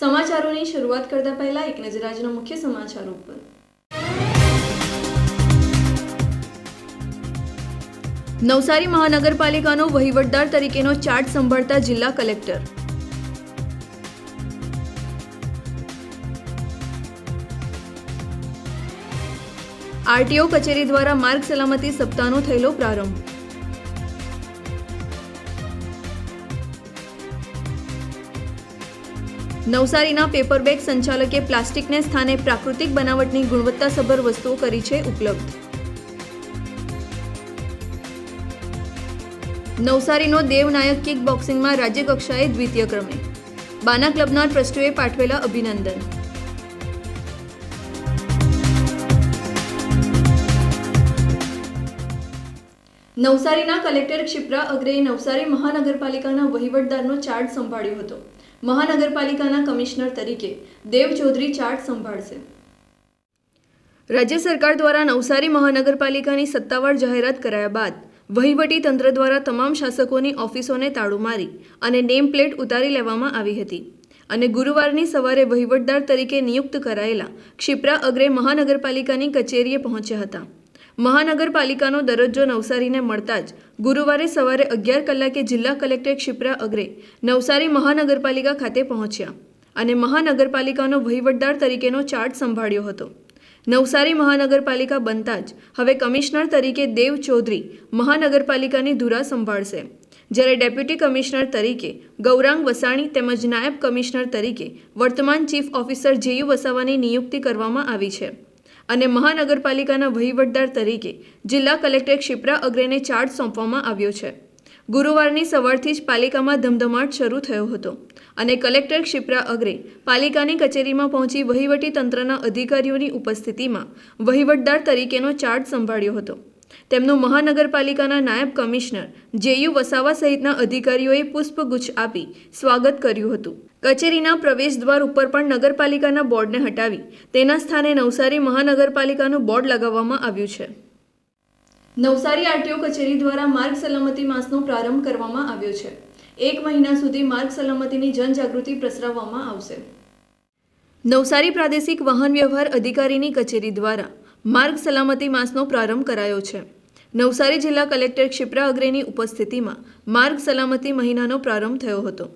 સમાચારોની શરૂઆત કરતા પહેલા એક નજર આજના મુખ્ય સમાચારો પર નવસારી મહાનગરપાલિકાનો વહીવટદાર તરીકેનો ચાર્જ સંભાળતા જિલ્લા કલેક્ટર. આરટીઓ કચેરી દ્વારા માર્ગ સલામતી સપ્તાહનો થયેલો પ્રારંભ. નવસારીના પેપરબેગ સંચાલકે પ્લાસ્ટિકને સ્થાને પ્રાકૃતિક બનાવટની ગુણવત્તાસભર વસ્તુઓ કરી છે ઉપલબ્ધ. નવસારીનો દેવનાયક કિક બોક્સિંગમાં રાજ્ય કક્ષાએ દ્વિતીય ક્રમે. બાના ક્લબના ટ્રસ્ટીઓએ પાઠવેલા અભિનંદન. નવસારીના કલેક્ટર ક્ષિપ્રા અગ્રેએ નવસારી મહાનગરપાલિકાના વહીવટદારનો ચાર્જ સંભાળ્યો હતો. મહાનગરપાલિકાના કમિશનર તરીકે દેવ ચૌધરી ચાર્જ સંભાળશે. રાજ્ય સરકાર દ્વારા નવસારી મહાનગરપાલિકાની સત્તાવાર જાહેરાત કરાયા બાદ વહીવટી તંત્ર દ્વારા તમામ શાસકોની ઓફિસોને તાળું મારી અને નેમ પ્લેટ ઉતારી લેવામાં આવી હતી અને ગુરુવારની સવારે વહીવટદાર તરીકે નિયુક્ત કરાયેલા ક્ષિપ્રા અગ્રે મહાનગરપાલિકાની કચેરીએ પહોંચ્યા હતા. મહાનગરપાલિકાનો દરજ્જો નવસારીને મળતા જ ગુરુવારે સવારે અગિયાર કલાકે જિલ્લા કલેક્ટર ક્ષિપ્રા અગ્રે નવસારી મહાનગરપાલિકા ખાતે પહોંચ્યા અને મહાનગરપાલિકાનો વહીવટદાર તરીકેનો ચાર્જ સંભાળ્યો હતો. નવસારી મહાનગરપાલિકા બનતા જ હવે કમિશનર તરીકે દેવ ચૌધરી મહાનગરપાલિકાની ધુરા સંભાળશે. જ્યારે ડેપ્યુટી કમિશનર તરીકે ગૌરાંગ વસાણી તેમજ નાયબ કમિશનર તરીકે વર્તમાન ચીફ ઓફિસર જેયુ વસાવાની નિયુક્તિ કરવામાં આવી છે. અને મહાનગરપાલિકાના વહીવટદાર તરીકે જિલ્લા કલેક્ટર ક્ષિપ્રા અગ્રેને ચાર્જ સોંપવામાં આવ્યો છે. ગુરુવારની સવારથી જ પાલિકામાં ધમધમાટ શરૂ થયો હતો અને કલેક્ટર ક્ષિપ્રા અગ્રે પાલિકાની કચેરીમાં પહોંચી વહીવટી તંત્રના અધિકારીઓની ઉપસ્થિતિમાં વહીવટદાર તરીકેનો ચાર્જ સંભાળ્યો હતો. તેમનું મહાનગરપાલિકાના નાયબ કમિશનર જેયુ વસાવા સહિતના અધિકારીઓએ પુષ્પગુચ્છ આપી સ્વાગત કર્યું હતું. કચેરીના પ્રવેશ દ્વાર ઉપર પણ નગરપાલિકાના બોર્ડને હટાવી તેના સ્થાને નવસારી મહાનગરપાલિકાનું બોર્ડ લગાવવામાં આવ્યું છે. નવસારી આરટીઓ કચેરી દ્વારા માર્ગ સલામતી માસનો પ્રારંભ કરવામાં આવ્યો છે. એક મહિના સુધી માર્ગ સલામતીની જનજાગૃતિ પ્રસરાવવામાં આવશે. નવસારી પ્રાદેશિક વાહન વ્યવહાર અધિકારીની કચેરી દ્વારા માર્ગ સલામતી માસનો પ્રારંભ કરાયો છે. નવસારી જિલ્લા કલેક્ટર ક્ષિપ્રા અગ્રેની ઉપસ્થિતિમાં માર્ગ સલામતી મહિનાનો પ્રારંભ થયો હતો.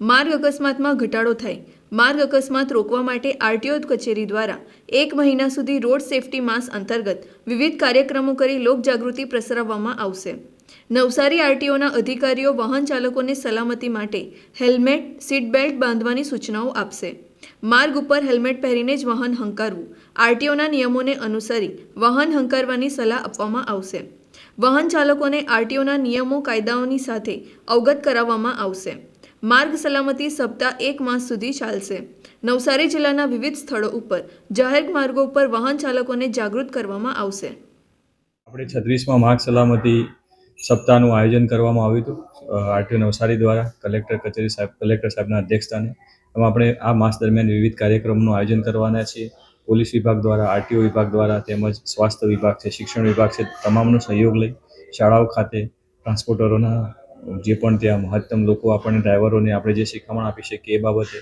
માર્ગ અકસ્માતમાં ઘટાડો થાય. માર્ગ અકસ્માત રોકવા માટે આરટીઓ કચેરી દ્વારા એક મહિના સુધી રોડ સેફટી માસ અંતર્ગત વિવિધ કાર્યક્રમો કરી લોકજાગૃતિ પ્રસરાવવામાં આવશે. નવસારી આરટીઓના અધિકારીઓ વાહન ચાલકોને સલામતી માટે હેલ્મેટ, સીટ બેલ્ટ બાંધવાની સૂચનાઓ આપશે. માર્ગ ઉપર હેલ્મેટ પહેરીને જ વાહન હંકારવું. આરટીઓના નિયમોને અનુસરી વાહન હંકારવાની સલાહ આપવામાં આવશે. વાહન ચાલકોને આરટીઓના નિયમો કાયદાઓની સાથે અવગત કરાવવામાં આવશે. માર્ગ સલામતી સપ્તાહ એક માસ સુધી ચાલશે. નવસારી જિલ્લાના વિવિધ સ્થળો ઉપર જાહેર માર્ગો ઉપર વાહન ચાલકોને જાગૃત કરવામાં આવશે. આપણે છત્રીસમાં માર્ગ સલામતી સપ્તાહનું આયોજન કરવામાં આવ્યું હતું આરટીઓ નવસારી દ્વારા કલેક્ટર કચેરી સાહેબ, કલેક્ટર સાહેબના અધ્યક્ષસ્થાને. આપણે આ માસ દરમિયાન વિવિધ કાર્યક્રમનું આયોજન કરવાના છીએ. પોલીસ વિભાગ દ્વારા, આરટીઓ વિભાગ દ્વારા તેમજ સ્વાસ્થ્ય વિભાગ છે, શિક્ષણ વિભાગ છે, તમામનો સહયોગ લઈ શાળાઓ ખાતે ટ્રાન્સપોર્ટરોના જે પણ ત્યાં મહત્તમ લોકો આપણને ડ્રાઈવરોને આપણે જે શિખામણ આપી શકીએ એ બાબતે,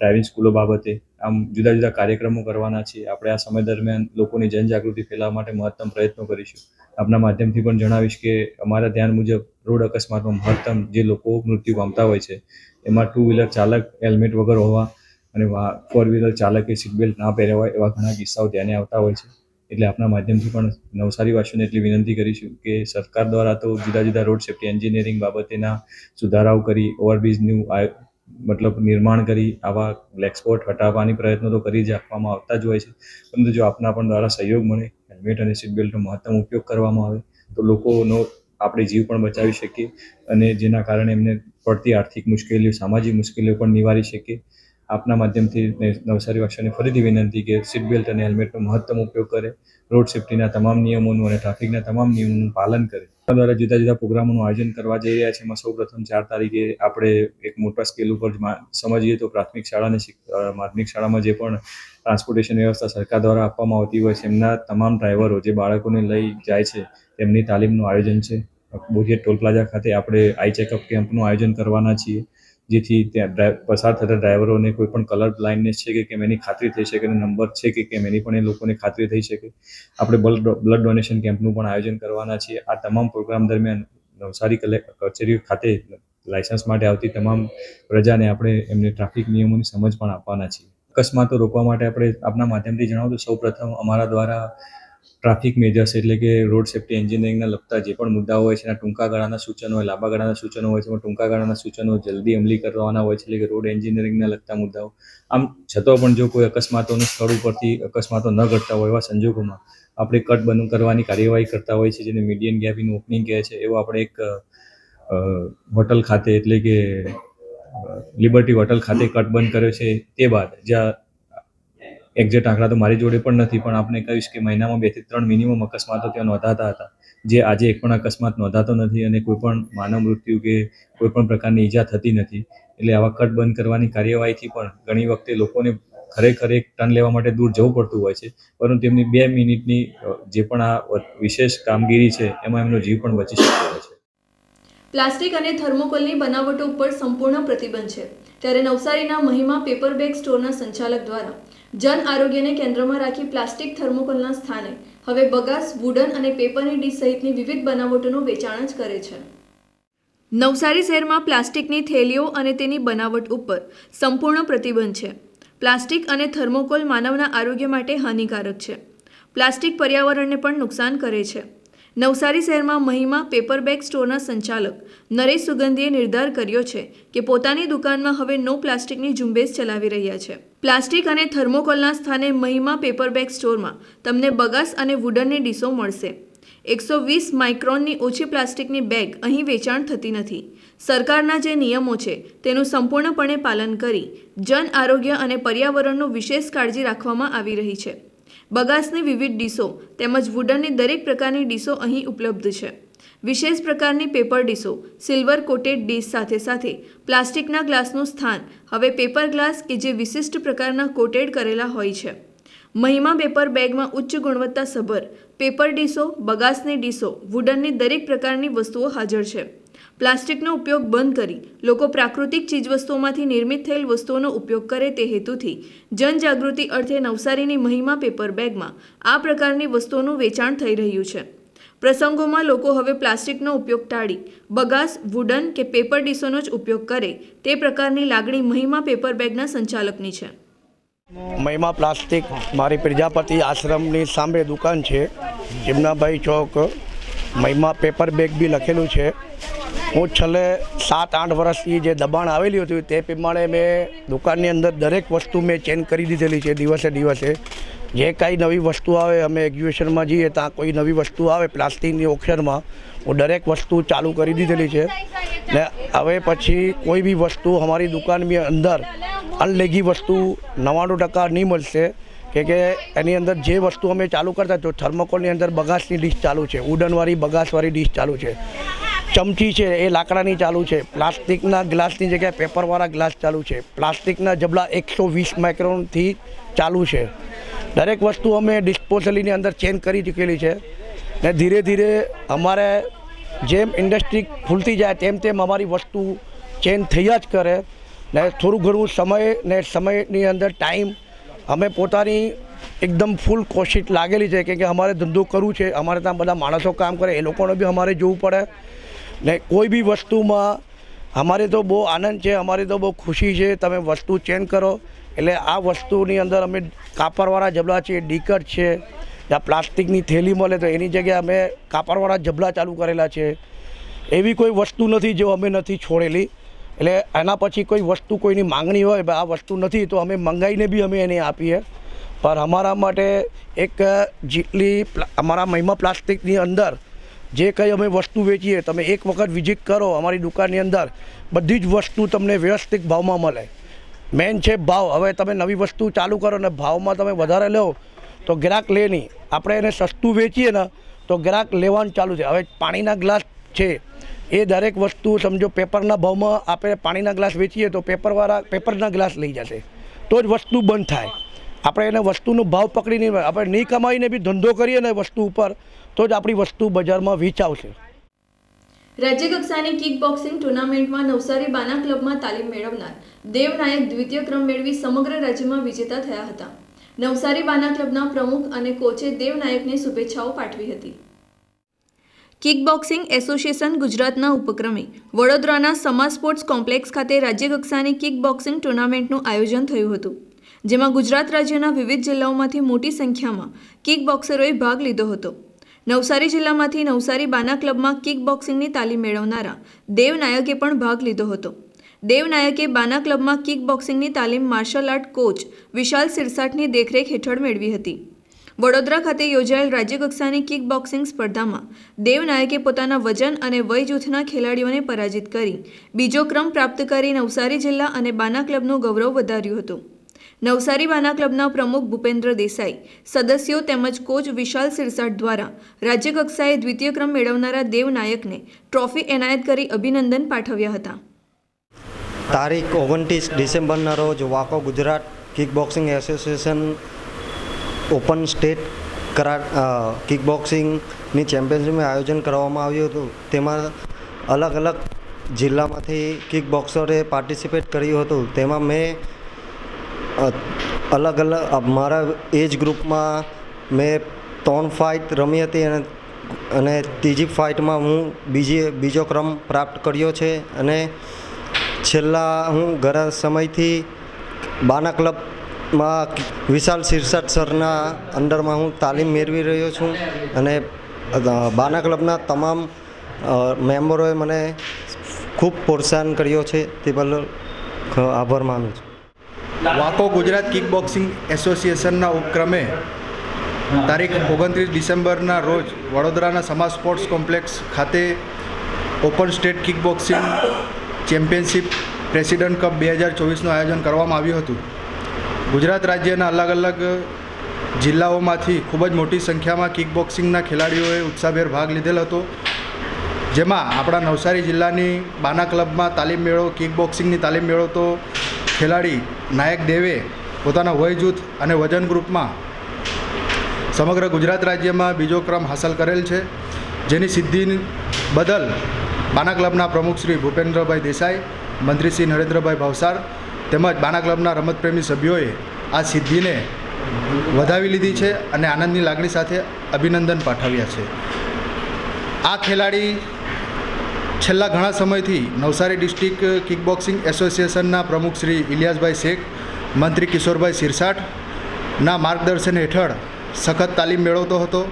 ડ્રાઇવિંગ સ્કૂલો બાબતે, આમ જુદા જુદા કાર્યક્રમો કરવાના છે આપણે આ સમય દરમિયાન લોકોની જનજાગૃતિ ફેલાવવા માટે મહત્તમ પ્રયત્નો કરીશું. આપના માધ્યમથી પણ જણાવીશ કે અમારા ધ્યાન મુજબ રોડ અકસ્માતમાં મહત્તમ જે લોકો મૃત્યુ પામતા હોય છે, એમાં ટુ વ્હીલર ચાલક હેલ્મેટ વગર હોવા અને ફોર વ્હીલર ચાલકે સીટ બેલ્ટ ના પહેર્યા હોય એવા ઘણા કિસ્સાઓ ધ્યાને આવતા હોય છે. એટલે આપના માધ્યમથી પણ નવસારીવાસીઓને એટલી વિનંતી કરીશું કે સરકાર દ્વારા તો જુદા જુદા રોડ સેફ્ટી એન્જિનિયરિંગ બાબતેના સુધારાઓ કરી ઓવરબ્રિજનું મતલબ નિર્માણ કરી, આવા બ્લેકસ્પોટ હટાવવાની પ્રયત્નો તો કરી જ આપવામાં આવતા જ હોય છે. પરંતુ જો આપના પણ દ્વારા સહયોગ મળે, હેલ્મેટ અને સીટ બેલ્ટનો મહત્તમ ઉપયોગ કરવામાં આવે, તો લોકોનો આપણે જીવ પણ બચાવી શકીએ અને જેના કારણે એમને પડતી આર્થિક મુશ્કેલીઓ, સામાજિક મુશ્કેલીઓ પણ નિવારી શકીએ. આપના માધ્યમથી ને- નવસારીવાસીઓને ફરીથી વિનંતી કે સીટ બેલ્ટ અને હેલ્મેટનો મહત્તમ ઉપયોગ કરે રોડ સેફટીના તમામ નિયમોનું અને ટ્રાફિકના તમામ નિયમોનું પાલન કરે. દ્વારા જુદા જુદા પ્રોગ્રામોનું આયોજન કરવા જઈ રહ્યા છે. એમાં સૌ પ્રથમ ચાર તારીખે આપણે એક મોટા સ્કેલ ઉપર સમજીએ તો પ્રાથમિક શાળાને માધ્યમિક શાળામાં જે પણ ટ્રાન્સપોર્ટેશન વ્યવસ્થા સરકાર દ્વારા આપવામાં આવતી હોય છે, એમના તમામ ડ્રાઈવરો જે બાળકોને લઈ જાય છે, તેમની તાલીમનું આયોજન છે. બોરિયત ટોલ પ્લાઝા ખાતે આપણે આઈ ચેકઅપ કેમ્પનું આયોજન કરવાના છીએ. જેથી ત્યાં પસાર થતા ડ્રાઈવરોને કોઈ પણ કલર બ્લાઇન્ડનેસ છે કે કેમ એની ખાતરી થઈ શકે અને નંબર છે કે કેમ એની પણ એ લોકોને ખાતરી થઈ શકે. આપણે બ્લડ બ્લડ ડોનેશન કેમ્પનું પણ આયોજન કરવાના છીએ. આ તમામ પ્રોગ્રામ દરમિયાન નવસારી કચેરી ખાતે લાયસન્સ માટે આવતી તમામ પ્રજાને આપણે એમને ટ્રાફિક નિયમોની સમજ પણ આપવાના છીએ. અકસ્માતો રોકવા માટે આપણે આપના માધ્યમથી જણાવું તો સૌ પ્રથમ અમારા દ્વારા ટ્રાફિક મેજર્સ એટલે કે રોડ સેફ્ટી એન્જિનિયરિંગના લગતા જે પણ મુદ્દાઓ હોય છે, એના ટૂંકા ગાળાના સૂચનો હોય, લાંબા ગાળાના સૂચનો હોય છે એમાં ટૂંકા ગાળાના સૂચનો જલ્દી અમલી કરવાના હોય છે, એટલે કે રોડ એન્જિનિયરિંગના લગતા મુદ્દાઓ. આમ છતાં પણ જો કોઈ અકસ્માતોનું સ્થળ ઉપરથી અકસ્માતો ન ઘટતા હોય એવા સંજોગોમાં આપણે કટ બંધ કરવાની કાર્યવાહી કરતા હોય છે, જેને મીડિયન ગેપ ઇન ઓપનિંગ કહે છે, એવો આપણે એક હોટલ ખાતે એટલે કે લિબર્ટી હોટલ ખાતે કટ બંધ કર્યો છે, તે બાદ જ્યાં એક્ઝેક્ટ આંકડા તો મારી જોડે પણ નથી, પણ આપણે કહીશ કે મહિનામાં બેથી ત્રણ મિનિમમ અકસ્માતો ત્યાં નોંધાતા હતા. જે આજે એક પણ અકસ્માત નોંધાતો નથી અને કોઈ પણ માનવ મૃત્યુ કે કોઈ પણ પ્રકારની ઈજા થતી નથી. એટલે આવા કટ બંધ કરવાની કાર્યવાહીથી પણ ઘણી વખતે લોકોને ખરેખર એક ટર્ન લેવા માટે દૂર જવું પડતું હોય છે. પરંતુ એમની બે મિનિટની જે પણ આ વિશેષ કામગીરી છે, એમાં એમનો જીવ પણ બચી શકતો હોય છે. પ્લાસ્ટિક અને થર્મોકોલની બનાવટો ઉપર સંપૂર્ણ પ્રતિબંધ છે. ત્યારે નવસારીના મહિમા પેપર બેગ સ્ટોરના સંચાલક દ્વારા જન આરોગ્યને કેન્દ્રમાં રાખી પ્લાસ્ટિક થર્મોકોલના સ્થાને. હવે બગાસ, વુડન અને પેપરની ડીશ સહિતની વિવિધ બનાવટોનું વેચાણ જ કરે છે. નવસારી શહેરમાં પ્લાસ્ટિકની થેલીઓ અને તેની બનાવટ ઉપર સંપૂર્ણ પ્રતિબંધ છે. પ્લાસ્ટિક અને થર્મોકોલ માનવના આરોગ્ય માટે હાનિકારક છે. પ્લાસ્ટિક પર્યાવરણને પણ નુકસાન કરે છે. નવસારી શહેરમાં મહિમા પેપર બેગ સ્ટોરના સંચાલક નરેશ સુગંધીએ નિર્ધાર કર્યો છે કે પોતાની દુકાનમાં હવે નો પ્લાસ્ટિકની ઝુંબેશ ચલાવી રહ્યા છે. પ્લાસ્ટિક અને થર્મોકોલના સ્થાને મહિમા પેપર બેગ સ્ટોરમાં તમને બગાસ અને વુડનની ડીશો મળશે. એકસો વીસ માઇક્રોનની ઓછી પ્લાસ્ટિકની બેગ અહીં વેચાણ થતી નથી. સરકારના જે નિયમો છે તેનું સંપૂર્ણપણે પાલન કરી જન આરોગ્ય અને પર્યાવરણનું વિશેષ કાળજી રાખવામાં આવી રહી છે. બગાસની વિવિધ ડીશો તેમજ વુડનની દરેક પ્રકારની ડીશો અહીં ઉપલબ્ધ છે. વિશેષ પ્રકારની પેપર ડીશો સિલ્વર કોટેડ ડીશ સાથે સાથે પ્લાસ્ટિકના ગ્લાસનું સ્થાન, હવે પેપર ગ્લાસ કે જે વિશિષ્ટ પ્રકારના કોટેડ કરેલા હોય છે. મહિમા પેપર બેગમાં ઉચ્ચ ગુણવત્તા સભર પેપર ડીશો, બગાસની ડીશો વુડનની દરેક પ્રકારની વસ્તુઓ હાજર છે. પ્લાસ્ટિકનો ઉપયોગ બંધ કરી લોકો પ્રાકૃતિક ચીજવસ્તુઓમાંથી નિર્મિત થયેલ વસ્તુઓનો ઉપયોગ કરે તે હેતુથી જનજાગૃતિ અર્થે નવસારીની મહિમા પેપર બેગમાં આ પ્રકારની વસ્તુઓનું વેચાણ થઈ રહ્યું છે. પ્રસંગોમાં લોકો હવે પ્લાસ્ટિકનો ઉપયોગ ટાળી, બગાસ, વુડન કે પેપર ડીશોનો જ ઉપયોગ કરે તે પ્રકારની લાગણી મહિમા પેપર બેગના સંચાલકની છે. મહિમા પ્લાસ્ટિક મારી પ્રજાપતિ આશ્રમની સામે દુકાન છે. જીમનાભાઈ ચોક મહિમા પેપર બેગ બી લખેલું છે. હું છેલ્લે સાત, આઠ વર્ષથી જે દબાણ આવેલી હતું તે પ્રમાણે મેં દુકાનની અંદર દરેક વસ્તુ મેં ચેન્જ કરી દીધેલી છે દિવસે દિવસે. જે કાંઈ નવી વસ્તુ આવે, અમે એક્ઝિબિશનમાં જઈએ ત્યાં કોઈ નવી વસ્તુ આવે પ્લાસ્ટિકની ઓક્શનમાં હું દરેક વસ્તુ ચાલુ કરી દીધેલી છે. ને હવે પછી કોઈ બી વસ્તુ અમારી દુકાનની અંદર અનલેગી વસ્તુ નવ્વાણું ટકા નહીં મળશે. કે કે એની અંદર જે વસ્તુ અમે ચાલુ કરતા તો થર્મોકોલની અંદર બગાસની ડીશ ચાલુ છે, ઉડનવાળી બગાસવાળી ડીશ ચાલુ છે. ચમચી છે, એ લાકડાની ચાલુ છે. પ્લાસ્ટિકના ગ્લાસની જગ્યાએ પેપરવાળા ગ્લાસ ચાલુ છે. પ્લાસ્ટિકના જબલા એકસો વીસ માઇક્રોનથી ચાલુ છે. દરેક વસ્તુ અમે ડિસ્પોઝલીની અંદર ચેન્જ કરી ચૂકેલી છે. ને ધીરે ધીરે અમારે જેમ ઇન્ડસ્ટ્રી ખુલતી જાય તેમ તેમ અમારી વસ્તુ ચેન્જ થયા જ કરે. ને થોડું ઘણું સમય ને સમયની અંદર ટાઈમ અમે પોતાની એકદમ ફૂલ કોશિશ લાગેલી છે કે કે અમારે ધંધો કરવું છે. અમારે ત્યાં બધા માણસો કામ કરે, એ લોકોને બી અમારે જોવું પડે. ને કોઈ બી વસ્તુમાં અમારે તો બહુ આનંદ છે, અમારે તો બહુ ખુશી છે, તમે વસ્તુ ચેન્જ કરો. એટલે આ વસ્તુની અંદર અમે કાપડવાળા જબલા છે ડીકટ છે જ્યાં પ્લાસ્ટિકની થેલી મળે તો એની જગ્યાએ અમે કાપડવાળા જબલા ચાલુ કરેલા છે. એવી કોઈ વસ્તુ નથી જો અમે નથી છોડેલી. એટલે એના પછી કોઈ વસ્તુ કોઈની માંગણી હોય, આ વસ્તુ નથી, તો અમે મંગાવીને બી અમે એને આપીએ. પણ અમારા માટે એક જેટલી અમારા મહિમા પ્લાસ્ટિકની અંદર જે કંઈ અમે વસ્તુ વેચીએ, તમે એક વખત વિઝિટ કરો અમારી દુકાનની અંદર, બધી જ વસ્તુ તમને વ્યવસ્થિત ભાવમાં મળે. મેન છે ભાવ. હવે તમે નવી વસ્તુ ચાલુ કરો ને ભાવમાં તમે વધારે લો, તો ગ્રાહક લે નહીં. આપણે એને સસ્તું વેચીએ ને, તો ગ્રાહક લેવાનું ચાલુ છે. હવે પાણીના ગ્લાસ છે. એ દરેક વસ્તુ સમજો પેપરના ભાવમાં આપણે પાણીના ગ્લાસ વેચીએ તો પેપરવાળા, પેપરના ગ્લાસ લઈ જશે. તો જ વસ્તુ બંધ થાય. આપણે એને વસ્તુનો ભાવ પકડી નહીં આપણે નહીં કમાઈને બી ધંધો કરીએ ને વસ્તુ ઉપર તો જ આપણી વસ્તુ બજારમાં વેચાવશે. રાજ્ય કક્ષાની કિક બોક્સિંગ ટુર્નામેન્ટમાં નવસારી બાના ક્લબમાં તાલીમ મેળવનાર દેવ નાયક દ્વિતીય ક્રમ મેળવી સમગ્ર રાજ્યમાં વિજેતા થયા હતા. નવસારી બાના ક્લબના પ્રમુખ અને કોચે દેવ નાયકને શુભેચ્છાઓ પાઠવી હતી. કિક બોક્સિંગ એસોસિએશન ગુજરાતના ઉપક્રમે વડોદરાના સમા સ્પોર્ટ્સ કોમ્પ્લેક્સ ખાતે રાજ્યકક્ષાની કિક બોક્સિંગ ટુર્નામેન્ટનું આયોજન થયું હતું જેમાં ગુજરાત રાજ્યના વિવિધ જિલ્લાઓમાંથી મોટી સંખ્યામાં કિક બોક્સરોએ ભાગ લીધો હતો. નવસારી જિલ્લામાંથી નવસારી બાના ક્લબમાં કિક બોક્સિંગની તાલીમ મેળવનારા દેવ નાયકે પણ ભાગ લીધો હતો. દેવ નાયકે બાના ક્લબમાં કિક બોક્સિંગની તાલીમ માર્શલ આર્ટ કોચ વિશાલ સિરસાટની દેખરેખ હેઠળ મેળવી હતી. વડોદરા ખાતે યોજાયેલ રાજ્યકક્ષાની કિક બોક્સિંગ સ્પર્ધામાં દેવ નાયકે પોતાના વજન અને વય જૂથના ખેલાડીઓને પરાજિત કરી. બીજો ક્રમ પ્રાપ્ત કરી નવસારી જિલ્લા અને બાના ક્લબનું ગૌરવ વધાર્યું હતું. નવસારી બાના ક્લબના પ્રમુખ ભૂપેન્દ્ર દેસાઈ, સદસ્યો તેમજ કોચ વિશાલ સિરસાટ દ્વારા રાજ્યકક્ષાએ દ્વિતીય ક્રમ મેળવનારા દેવ નાયકને ટ્રોફી એનાયત કરી અભિનંદન પાઠવ્યા હતા. તારીખ ઓગણત્રીસ ડિસેમ્બરના રોજ વાકો Gujarat kick boxing association open state કરા કિક બોક્સિંગની ચેમ્પિયનશિપનું આયોજન કરવામાં આવ્યું હતું. તેમાં અલગ અલગ જિલ્લામાંથી કિક બોક્સરે પાર્ટિસિપેટ કર્યું હતું. તેમાં મેં અલગ અલગ મારા એજ ગ્રુપમાં મેં ત્રણ ફાઇટ રમી હતી અને અને ત્રીજી ફાઇટમાં હું બીજી, બીજો ક્રમ પ્રાપ્ત કર્યો છે અને છેલ્લા હું ઘણા સમયથી બાના ક્લબમાં વિશાલ શિરસાટ સરના અંડરમાં હું તાલીમ મેળવી રહ્યો છું અને બાના ક્લબના તમામ મેમ્બરોએ મને ખૂબ પ્રોત્સાહન કર્યો છે તે બદલ આભાર માનું છું. વાકો ગુજરાત કિક બોક્સિંગ એસોસિએશનના ઉપક્રમે તારીખ ઓગણત્રીસ ડિસેમ્બરના રોજ વડોદરાના સમાજ સ્પોર્ટ્સ કોમ્પ્લેક્સ ખાતે open state kick boxing championship president cup બે હજાર ચોવીસનું આયોજન કરવામાં આવ્યું હતું. ગુજરાત રાજ્યના અલગ અલગ જિલ્લાઓમાંથી ખૂબ જ મોટી સંખ્યામાં કિક બોક્સિંગના ખેલાડીઓએ ઉત્સાહભેર ભાગ લીધેલ હતો. જેમાં આપણા નવસારી જિલ્લાની બાના ક્લબમાં તાલીમ મેળો કિક બોક્સિંગની તાલીમ મેળવતો ખેલાડી નાયક દેવે પોતાના વય જૂથ અને વજન ગ્રુપમાં સમગ્ર ગુજરાત રાજ્યમાં બીજો ક્રમ હાંસલ કરેલ છે. જેની સિદ્ધિ બદલ બાના ક્લબના પ્રમુખ શ્રી ભૂપેન્દ્રભાઈ દેસાઈ, મંત્રી શ્રી નરેન્દ્રભાઈ ભાવસાર તેમજ બાના ક્લબના રમતપ્રેમી સભ્યોએ આ સિદ્ધિને વધાવી લીધી છે અને આનંદની લાગણી સાથે અભિનંદન પાઠવ્યા છે. આ ખેલાડી છેલ્લા ઘણા સમયથી નવસારી ડિસ્ટ્રિક્ટ કિકબોક્સિંગ એસોસિએશનના પ્રમુખ શ્રી ઇલિયાસભાઈ શેખ, મંત્રી કિશોરભાઈ સિરસાટના માર્ગદર્શન હેઠળ સખત તાલીમ મેળવતો હતો.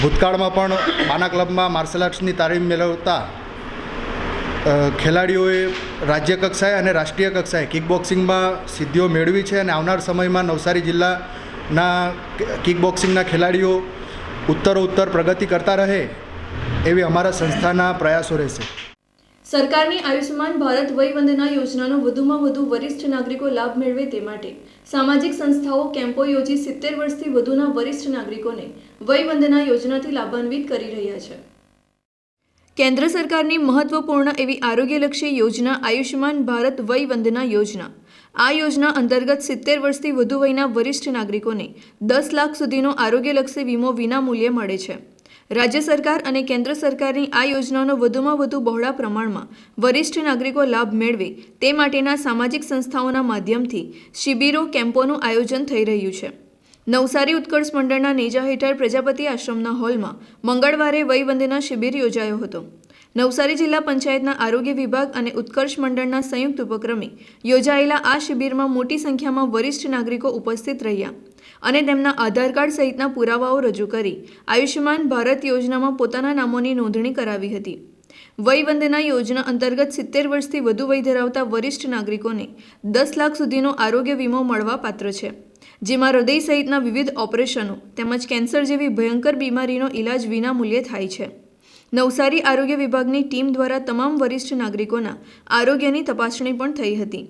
ભૂતકાળમાં પણ બાના ક્લબમાં માર્શલ આર્ટ્સની તાલીમ મેળવતા ખેલાડીઓએ રાજ્ય કક્ષાએ અને રાષ્ટ્રીય કક્ષાએ કિકબોક્સિંગમાં સિદ્ધિઓ મેળવી છે અને આવનાર સમયમાં નવસારી જિલ્લાના કિકબોક્સિંગના ખેલાડીઓ ઉત્તરો ઉત્તર પ્રગતિ કરતા રહે એવી અમારા સંસ્થાના પ્રયાસો રહેશે. સરકારની આયુષ્યમાન ભારત વયવંદના યોજનાનો વધુમાં વધુ વરિષ્ઠ નાગરિકો લાભ મેળવે તે માટે સામાજિક સંસ્થાઓ, કેમ્પો યોજી સિત્તેર વર્ષથી વધુના વરિષ્ઠ નાગરિકોને વયવંદના યોજનાથી લાભાન્વિત કરી રહ્યા છે. કેન્દ્ર સરકારની મહત્વપૂર્ણ એવી આરોગ્યલક્ષી યોજના આયુષ્યમાન ભારત વય વંદના યોજના. આ યોજના અંતર્ગત સિત્તેર વર્ષથી વધુ વયના વરિષ્ઠ નાગરિકોને દસ લાખ સુધીનો આરોગ્યલક્ષી વીમો વિનામૂલ્યે મળે છે. રાજ્ય સરકાર અને કેન્દ્ર સરકારની આ યોજનાનો વધુમાં વધુ બહોળા પ્રમાણમાં વરિષ્ઠ નાગરિકો લાભ મેળવે તે માટેના સામાજિક સંસ્થાઓના માધ્યમથી શિબિરો, કેમ્પોનું આયોજન થઈ રહ્યું છે. નવસારી ઉત્કર્ષ મંડળના નેજા હેઠળ પ્રજાપતિ આશ્રમના હોલમાં મંગળવારે વયવંદના શિબિર યોજાયો હતો. નવસારી જિલ્લા પંચાયતના આરોગ્ય વિભાગ અને ઉત્કર્ષ મંડળના સંયુક્ત ઉપક્રમે યોજાયેલા આ શિબિરમાં મોટી સંખ્યામાં વરિષ્ઠ નાગરિકો ઉપસ્થિત રહ્યા. અને તેમના આધાર કાર્ડ સહિતના પુરાવાઓ રજૂ કરી આયુષ્યમાન ભારત યોજનામાં પોતાના નામોની નોંધણી કરાવી હતી. વયવંદના યોજના અંતર્ગત સિત્તેર વર્ષથી વધુ વય ધરાવતા વરિષ્ઠ નાગરિકોને દસ લાખ સુધીનો આરોગ્ય વીમો મળવા પાત્ર છે, જેમાં હૃદય સહિતના વિવિધ ઓપરેશનો તેમજ કેન્સર જેવી ભયંકર બીમારીનો ઇલાજ વિના મૂલ્યે થાય છે. નવસારી આરોગ્ય વિભાગની ટીમ દ્વારા તમામ વરિષ્ઠ નાગરિકોના આરોગ્યની તપાસણી પણ થઈ હતી.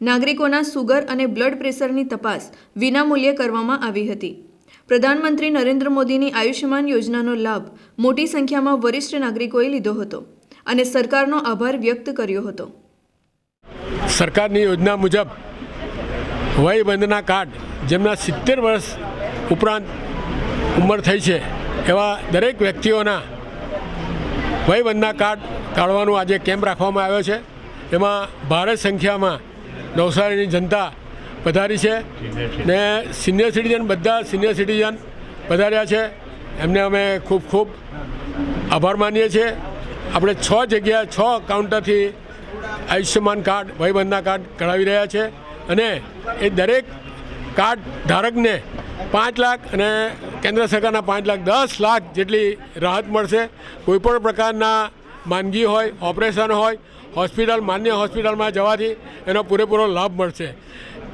નાગરિકોના સુગર અને બ્લડ પ્રેશરની તપાસ વિનામૂલ્યે કરવામાં આવી હતી. પ્રધાનમંત્રી નરેન્દ્ર મોદીની આયુષ્યમાન યોજનાનો લાભ મોટી સંખ્યામાં વરિષ્ઠ નાગરિકોએ લીધો હતો અને સરકારનો આભાર વ્યક્ત કર્યો હતો. સરકારની યોજના મુજબ વયબંધના કાર્ડ જેમના સિત્તેર વર્ષ ઉપરાંત ઉંમર થઈ છે, એવા દરેક વ્યક્તિઓના વયબંધના કાર્ડ કાઢવાનો આજે કેમ્પ રાખવામાં આવ્યો છે. એમાં ભારે સંખ્યામાં નવસારીની જનતા પધારી છે. ને સિનિયર સિટીઝન બધા સિનિયર સિટીઝન પધાર્યા છે. એમને અમે ખૂબ ખૂબ આભાર માનીએ છીએ. આપણે છ જગ્યા છ કાઉન્ટરથી આયુષ્યમાન કાર્ડ વયબંધના કાર્ડ કઢાવી રહ્યા છે. અને એ દરેક કાર્ડ ધારકને પાંચ લાખ અને કેન્દ્ર સરકારના પાંચ લાખ દસ લાખ જેટલી રાહત મળશે. કોઈપણ પ્રકારના માંદગી હોય ઓપરેશન હોય હોસ્પિટલ, માન્ય હોસ્પિટલમાં જવાથી એનો પૂરેપૂરો લાભ મળશે.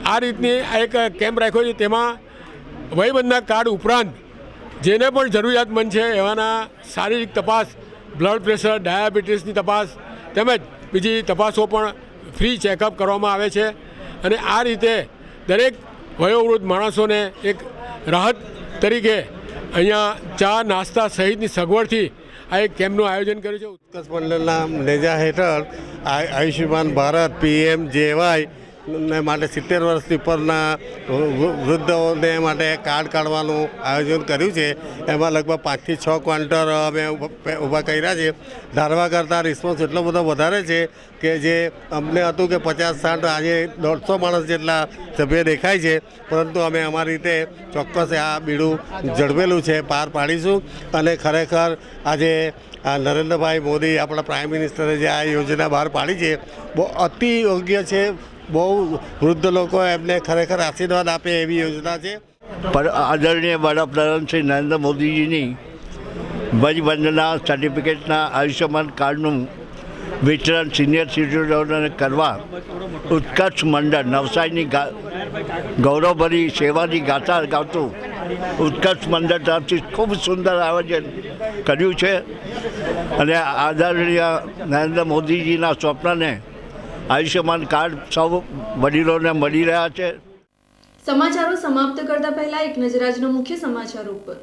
આ રીતની આ એક કેમ્પ રાખ્યો છે, તેમાં વયબંધના કાર્ડ ઉપરાંત જેને પણ જરૂરિયાતમંદ છે, એવાના શારીરિક તપાસ, બ્લડ પ્રેશર, ડાયાબિટીસની તપાસ તેમજ બીજી તપાસો પણ ફ્રી ચેકઅપ કરવામાં આવે છે. અને આ રીતે દરેક વયોવૃદ્ધ માણસોને એક રાહત તરીકે અહીંયા ચા, નાસ્તા સહિતની સગવડથી આ એક કેમ્પનું આયોજન કર્યું છે? ઉત્કર્ષ મંડળના નેજા હેઠળ આયુષ્યમાન ભારત પીએમ જેવાય ને માટે સિત્તેર વર્ષથી ઉપરના વૃ- વૃદ્ધોને માટે કાર્ડ કાઢવાનું આયોજન કર્યું છે. એમાં લગભગ પાંચથી છ ક્વાન્ટર અમે ઊભા કર્યા છે. ધારવા કરતાં રિસ્પોન્સ એટલો બધો વધારે છે કે જે અમને હતું કે પચાસ સાઠ, આજે દોઢસો માણસ જેટલા સભ્ય દેખાય છે. પરંતુ અમે અમારી રીતે ચોક્કસ આ બીડું જળવેલું છે, પાર પાડીશું. અને ખરેખર આજે આ નરેન્દ્રભાઈ મોદી આપણા પ્રાઇમ મિનિસ્ટરે જે આ યોજના બહાર પાડી છે, બહુ અતિ યોગ્ય છે. બહુ વૃદ્ધ લોકો એમને ખરેખર આશીર્વાદ આપે એવી યોજના છે. પર આદરણીય વડાપ્રધાન શ્રી નરેન્દ્ર મોદીજીની વજવંદના સર્ટિફિકેટના આયુષ્યમાન કાર્ડનું વિતરણ સિનિયર સિટીઝનોને કરવા ઉત્કર્ષ મંડળ નવસારીની ગૌરવભરી સેવાની ગાથા ગાતું ઉત્કર્ષ મંડળ તરફથી ખૂબ સુંદર આયોજન કર્યું છે. અને આદરણીય નરેન્દ્ર મોદીજીના સ્વપ્નને આયુષ્યમાન કાર્ડ સૌ વડીલોને મળી રહ્યા છે. સમાચારો સમાપ્ત કરતા પહેલા એક નજર આજના મુખ્ય સમાચાર ઉપર.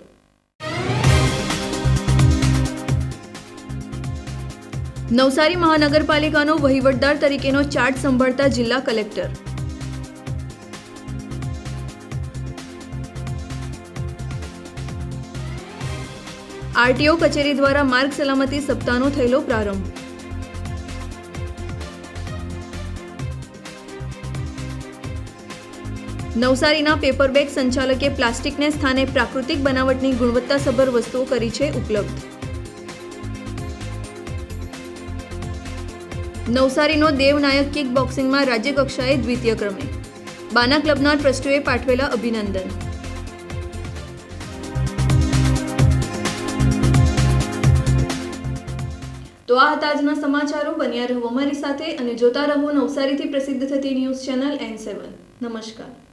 નવસારી મહાનગરપાલિકાનો વહીવટદાર તરીકેનો ચાર્જ સંભાળતા જિલ્લા કલેક્ટર. આરટીઓ કચેરી દ્વારા માર્ગ સલામતી સપ્તાહનો થયેલો પ્રારંભ. નવસારીના પેપરબેગ સંચાલકે પ્લાસ્ટિકને સ્થાને પ્રાકૃતિક બનાવટની ગુણવત્તાસભર વસ્તુઓ કરી છે ઉપલબ્ધ. નવસારીનો દેવનાયક કિક બોક્સિંગમાં રાજ્ય કક્ષાએ દ્વિતીય ક્રમે. બાના ક્લબના ટ્રસ્ટીઓએ પાઠવેલા અભિનંદન. તો આ હતા આજના સમાચારો. બન્યા રહો અમારી સાથે અને જોતા રહો નવસારીથી પ્રસિદ્ધ થતી ન્યૂઝ ચેનલ એન સેવન. નમસ્કાર.